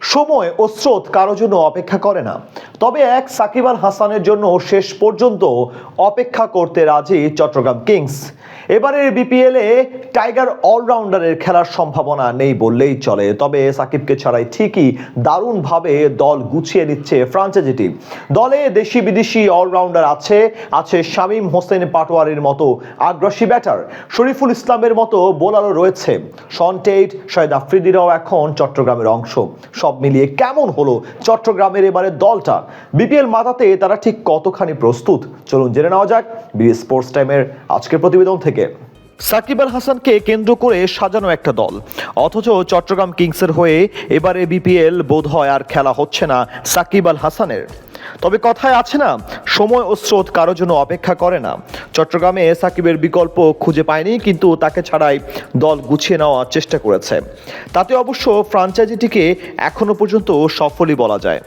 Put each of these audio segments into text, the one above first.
সময় ও স্রোত কারোর জন্য অপেক্ষা করে না। তবে এক সাকিব আল হাসানের জন্য শেষ পর্যন্ত অপেক্ষা করতে রাজি চট্টগ্রাম কিংস। এবারের বিপিএল টাইগার অলরাউন্ডারের খেলার সম্ভাবনা নেই বললেই চলে। তবে সাকিবকে ছাড়াই ঠিকই দারুণভাবে দল গুছিয়ে নিচ্ছে ফ্রাঞ্চাইজিটি দলে দেশি বিদেশি অলরাউন্ডার আছে আছে শামীম হোসেন পাটোয়ারির মতো আগ্রাসী ব্যাটার শরীফুল ইসলামের মতো বোলারও রয়েছে। সনটেট শহীদ আফ্রিদিরাও এখন চট্টগ্রামের অংশ। সব মিলিয়ে কেমন হলো চট্টগ্রামের এবারে দলটা? বিপিএল মাতাতে তারা ঠিক কতখানি প্রস্তুত? চলুন জেনে নেওয়া যাক। বিবি স্পোর্টস টাইমের আজকের প্রতিবেদন থেকে। সাকিব আল হাসানকে কেন্দ্র করে সাজানো একটা দল। অথচ চট্টগ্রাম কিংসের হয়ে এবারে বিপিএল বোধ হয় আর খেলা হচ্ছে না সাকিব আল হাসানের। তবে কথায় আছে না, সময় ও স্রোত কারোর জন্য অপেক্ষা করে না। চট্টগ্রামে সাকিবের বিকল্প খুঁজে পায়নি, কিন্তু তাকে ছাড়াই দল গুছিয়ে নেওয়ার চেষ্টা করেছে। তাতে অবশ্য ফ্রাঞ্চাইজিটিকে এখনও পর্যন্ত সফলই বলা যায়।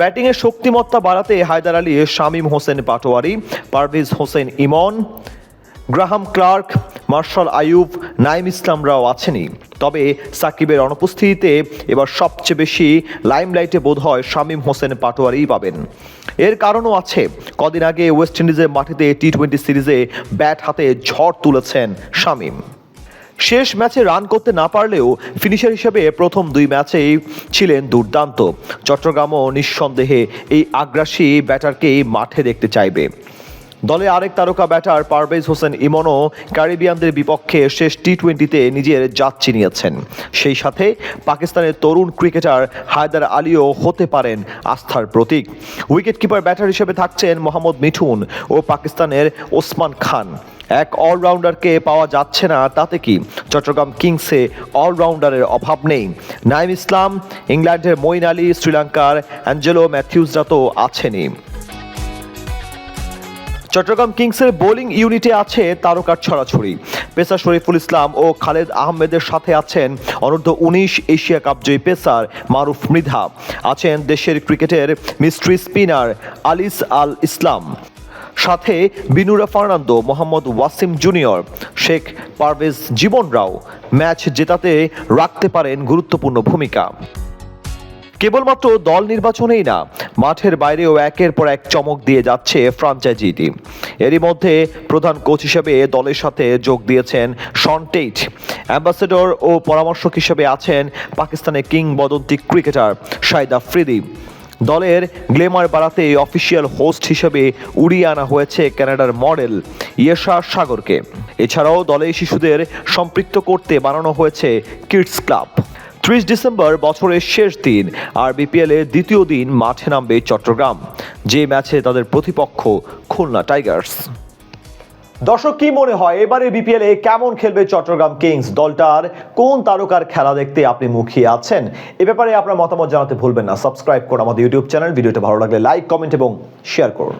ব্যাটিংয়ের শক্তিমত্তা বাড়াতে Haider Ali, Shamim Hossain Patwari, Parvez Hossain Emon, Graham Clarke, Marshall Ayub Naim ইসলামরাও আছেনই। তবে সাকিবের অনুপস্থিতিতে এবার সবচেয়ে বেশি লাইমলাইটে বোধ হয় শামীম হোসেন পাটোয়ারিই পাবেন। এর কারণও আছে, কদিন আগে ওয়েস্ট ইন্ডিজের মাটিতে টি টোয়েন্টি সিরিজে ব্যাট হাতে ঝড় তুলেছেন শামীম। শেষ ম্যাচে রান করতে না পারলেও ফিনিশার হিসেবে প্রথম দুই ম্যাচেই ছিলেন দুর্দান্ত। চট্টগ্রামও নিঃসন্দেহে এই আগ্রাসী ব্যাটারকেই মাঠে দেখতে চাইবে। দলে আরেক তারকা ব্যাটার পারভেজ হোসেন ইমনও ক্যারিবিয়ানদের বিপক্ষে শেষ টি টোয়েন্টিতে নিজের জাত চিনিয়েছেন সেই সাথে পাকিস্তানের তরুণ ক্রিকেটার হায়দার আলীও হতে পারেন আস্থার প্রতীক। উইকেট কিপার ব্যাটার হিসেবে থাকছেন মোহাম্মদ মিঠুন ও পাকিস্তানের ওসমান খান। এক অলরাউন্ডারকে পাওয়া যাচ্ছে না, তাতে কি? চট্টগ্রাম কিংসে অলরাউন্ডারের অভাব নেই। নাইম ইসলাম, ইংল্যান্ডের মঈন আলী, শ্রীলঙ্কার অ্যাঞ্জেলো ম্যাথিউসরা তো আছেনই। চট্টগ্রাম কিংসের বোলিং ইউনিটে আছে তারকার ছড়াছড়ি। পেসার শরীফুল ইসলাম ও খালেদ আহমেদের সাথে আছেন অনূর্ধ্ব উনিশ এশিয়া কাপ জয়ী পেসার মারুফ মৃধা। আছেন দেশের ক্রিকেটের মিস্ট্রি স্পিনার আলিস আল ইসলাম সাথে বিনুরা ফার্নান্দো, মোহাম্মদ ওয়াসিম জুনিয়র, শেখ পারভেজ জীবন রাও ম্যাচ জেতাতে রাখতে পারেন গুরুত্বপূর্ণ ভূমিকা। কেবলমাত্র দল নির্বাচনেই না, মাঠের বাইরেও একের পর এক চমক দিয়ে যাচ্ছে ফ্রাঞ্চাইজিটি এরই মধ্যে প্রধান কোচ হিসেবে দলের সাথে যোগ দিয়েছেন শন টেইট। অ্যাম্বাসেডর ও পরামর্শক হিসেবে আছেন পাকিস্তানের কিংবদন্তি ক্রিকেটার শাহিদ আফ্রিদি দলের গ্লেমার বাড়াতে অফিসিয়াল হোস্ট হিসেবে উড়িয়ে আনা হয়েছে ক্যানাডার মডেল ইয়েশা সাগরকে এছাড়াও দলে শিশুদের সম্পৃক্ত করতে বানানো হয়েছে কিডস ক্লাব ত্রিশ ডিসেম্বর বছরের শেষ দিন, আর বিপিএলের দ্বিতীয় দিন মাঠে নামবে চট্টগ্রাম। যে ম্যাচে তাদের প্রতিপক্ষ খুলনা টাইগার্স দর্শক, কি মনে হয় এবারে বিপিএল এ কেমন খেলবে চট্টগ্রাম কিংস? দলটার কোন তারকার খেলা দেখতে আপনি মুখিয়ে আছেন? এ ব্যাপারে আপনার মতামত জানাতে ভুলবেন না। সাবস্ক্রাইব করুন আমাদের ইউটিউব চ্যানেল। ভিডিওটা ভালো লাগলে লাইক, কমেন্ট এবং শেয়ার করুন।